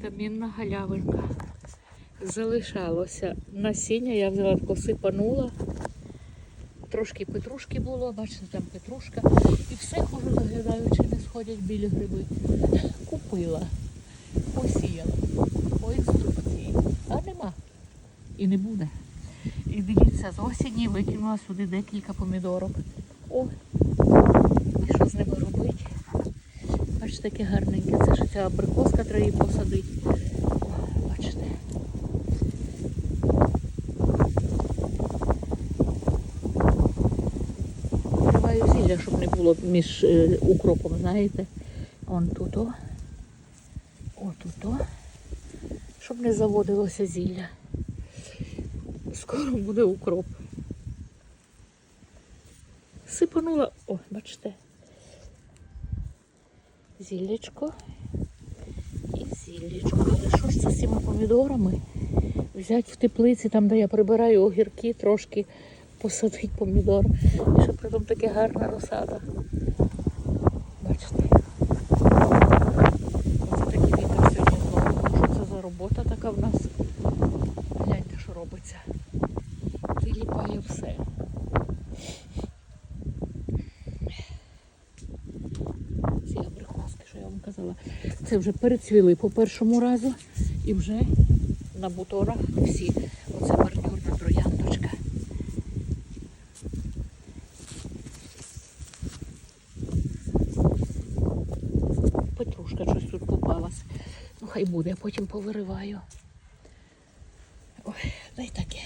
Вітамінна галявинка. Залишалося насіння, я взяла тако сипанула. Трошки петрушки було, бачите, там петрушка. І все хожу заглядаю, чи не сходять білі гриби. Купила, посіяла по інструкції, а нема. І не буде. І дивіться, з осені викинула сюди декілька помідорок. О, і що з ними робити? Бачите, таке гарненьке. Це ж ця абрикоска треба її посадити. Бачите. Триваю зілля, щоб не було між е, укропом, знаєте. Он тут о. О, тут о. Щоб не заводилося зілля. Скоро буде укроп. Сипанула, о, бачите. Зіллячко і зіллячко. Але що ж це з цими помідорами? Взять в теплиці, там, де я прибираю огірки, трошки посадить помідор. І що притом таке гарна розсада. Бачите. Оце такий вітер сьогодні знову. Що це за робота така в нас? Гляньте, що робиться. Приліпає все. Ці абрикоски, що я вам казала. Це вже перецвіли по першому разу і вже на буторах всі. Оце бордюрна трояндочка. Петрушка щось тут попалась. Ну хай буде, я потім повириваю. Ой, дай таке.